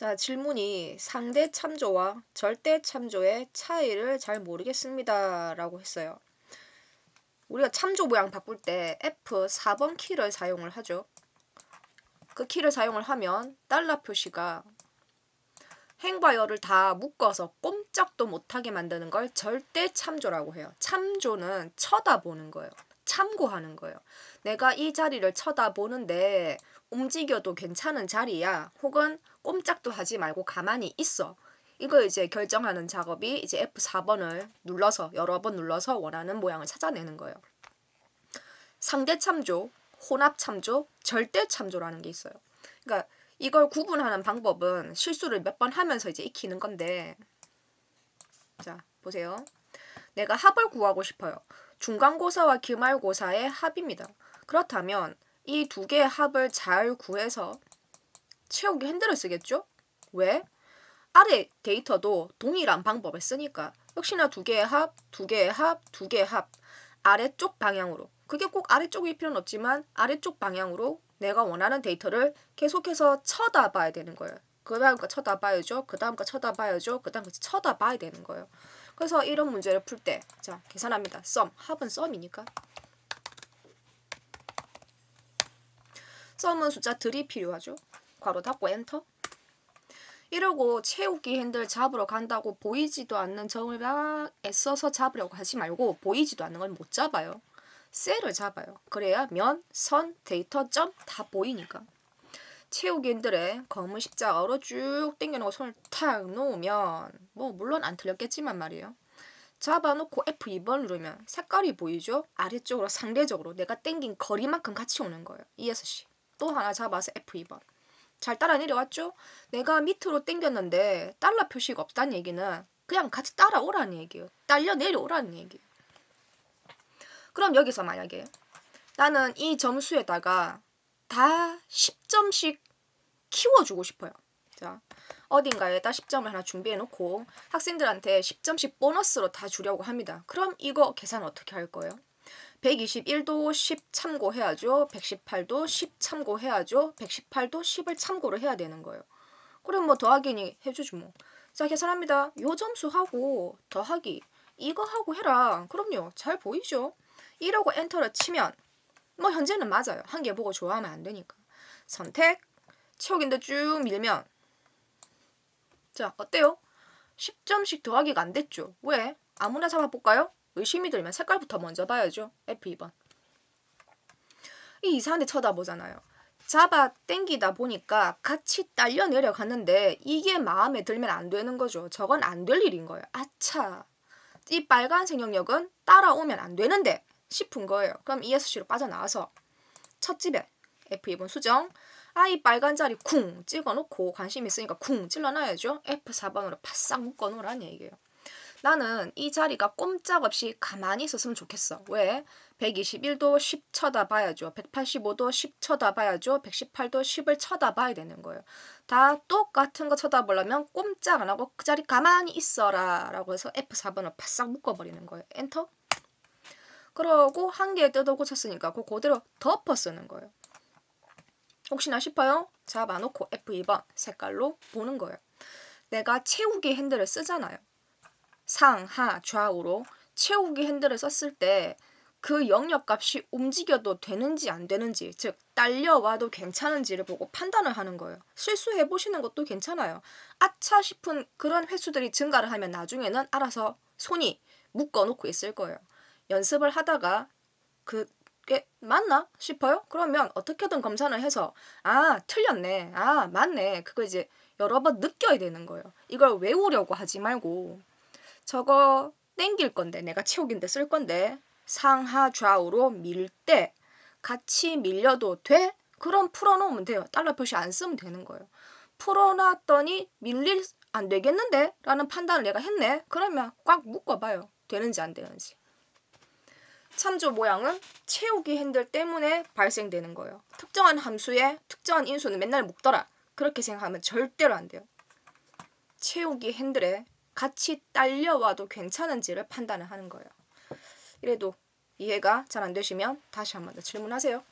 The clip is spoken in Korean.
자, 질문이 상대 참조와 절대 참조의 차이를 잘 모르겠습니다. 라고 했어요. 우리가 참조 모양 바꿀 때 F4번 키를 사용을 하죠. 그 키를 사용을 하면 달러 표시가 행과 열을 다 묶어서 꼼짝도 못하게 만드는 걸 절대 참조라고 해요. 참조는 쳐다보는 거예요. 참고하는 거예요. 내가 이 자리를 쳐다보는데 움직여도 괜찮은 자리야. 혹은 꼼짝도 하지 말고 가만히 있어. 이걸 이제 결정하는 작업이 이제 F4번을 눌러서 여러 번 눌러서 원하는 모양을 찾아내는 거예요. 상대 참조, 혼합 참조, 절대 참조라는 게 있어요. 그러니까 이걸 구분하는 방법은 실수를 몇 번 하면서 이제 익히는 건데 자 보세요. 내가 합을 구하고 싶어요. 중간고사와 기말고사의 합입니다. 그렇다면 이 두 개의 합을 잘 구해서 채우기 핸들을 쓰겠죠? 왜? 아래 데이터도 동일한 방법을 쓰니까 역시나 두 개의 합, 두 개의 합, 두 개의 합 아래쪽 방향으로 그게 꼭 아래쪽일 필요는 없지만 아래쪽 방향으로 내가 원하는 데이터를 계속해서 쳐다봐야 되는 거예요. 그 다음 거 쳐다봐야죠. 그 다음 거 쳐다봐야죠. 그 다음 거 쳐다봐야 되는 거예요. 그래서 이런 문제를 풀 때, 자, 계산합니다. 썸. 합은 썸이니까. 썸은 숫자 들이 필요하죠. 괄호 닫고 엔터. 이러고 채우기 핸들 잡으러 간다고 보이지도 않는 점을 막 애써서 잡으려고 하지 말고 보이지도 않는 걸 못 잡아요. 셀을 잡아요. 그래야 면, 선, 데이터, 점 다 보이니까. 채우기 핸들에 검은 십자가로 쭉 당겨놓고 손을 탁 놓으면 뭐 물론 안 틀렸겠지만 말이에요. 잡아놓고 F2번 누르면 색깔이 보이죠? 아래쪽으로 상대적으로 내가 당긴 거리만큼 같이 오는 거예요. ESC. 또 하나 잡아서 F2번. 잘 따라 내려왔죠? 내가 밑으로 당겼는데 달러 표시가 없다는 얘기는 그냥 같이 따라오라는 얘기예요. 딸려 내려오라는 얘기예요. 그럼 여기서 만약에 나는 이 점수에다가 다 10점씩 키워주고 싶어요. 자, 어딘가에다 10점을 하나 준비해 놓고 학생들한테 10점씩 보너스로 다 주려고 합니다. 그럼 이거 계산 어떻게 할 거예요? 121도 10 참고해야죠. 118도 10 참고해야죠. 118도 10을 참고를 해야 되는 거예요. 그럼 뭐 더하기니 해주지 뭐. 자 계산합니다. 요 점수하고 더하기 이거 하고 해라. 그럼요. 잘 보이죠? 이러고 엔터를 치면 뭐 현재는 맞아요. 한 개 보고 좋아하면 안 되니까. 선택 채우기인데 쭉 밀면 자 어때요? 10점씩 더하기가 안 됐죠. 왜? 아무나 잡아볼까요? 의심이 들면 색깔부터 먼저 봐야죠. F2번. 이 이상한데 쳐다보잖아요. 잡아 땡기다 보니까 같이 딸려 내려갔는데 이게 마음에 들면 안 되는 거죠. 저건 안 될 일인 거예요. 아차. 이 빨간색 영역은 따라오면 안 되는데 싶은 거예요. 그럼 ESC로 빠져나와서 첫 집에 F2번 수정 아이 빨간 자리 쿵 찍어놓고 관심 있으니까 쿵 찔러놔야죠. F4번으로 바싹 묶어놓으라는 얘기예요. 나는 이 자리가 꼼짝없이 가만히 있었으면 좋겠어. 왜? 121도 10 쳐다봐야죠. 185도 10 쳐다봐야죠. 118도 10을 쳐다봐야 되는 거예요. 다 똑같은 거 쳐다보려면 꼼짝 안 하고 그 자리 가만히 있어라 라고 해서 F4번을 바싹 묶어버리는 거예요. 엔터. 그러고 한 개 뜯어 고쳤으니까 그 그대로 덮어 쓰는 거예요. 혹시나 싶어요? 잡아놓고 F2번 색깔로 보는 거예요. 내가 채우기 핸들을 쓰잖아요. 상, 하, 좌우로 채우기 핸들을 썼을 때 그 영역값이 움직여도 되는지 안 되는지 즉 딸려와도 괜찮은지를 보고 판단을 하는 거예요. 실수해 보시는 것도 괜찮아요. 아차 싶은 그런 횟수들이 증가를 하면 나중에는 알아서 손이 묶어 놓고 있을 거예요. 연습을 하다가 그게 맞나 싶어요? 그러면 어떻게든 검사를 해서 아 틀렸네 아 맞네 그거 이제 여러 번 느껴야 되는 거예요. 이걸 외우려고 하지 말고 저거 땡길 건데 내가 채우기인데 쓸 건데 상하 좌우로 밀 때 같이 밀려도 돼? 그럼 풀어놓으면 돼요. 달러 표시 안 쓰면 되는 거예요. 풀어놨더니 밀릴 안 되겠는데? 라는 판단을 내가 했네. 그러면 꽉 묶어봐요. 되는지 안 되는지. 참조 모양은 채우기 핸들 때문에 발생되는 거예요. 특정한 함수에 특정한 인수는 맨날 묶더라. 그렇게 생각하면 절대로 안 돼요. 채우기 핸들에 같이 딸려와도 괜찮은지를 판단을 하는 거예요. 이래도 이해가 잘 안 되시면 다시 한 번 더 질문하세요.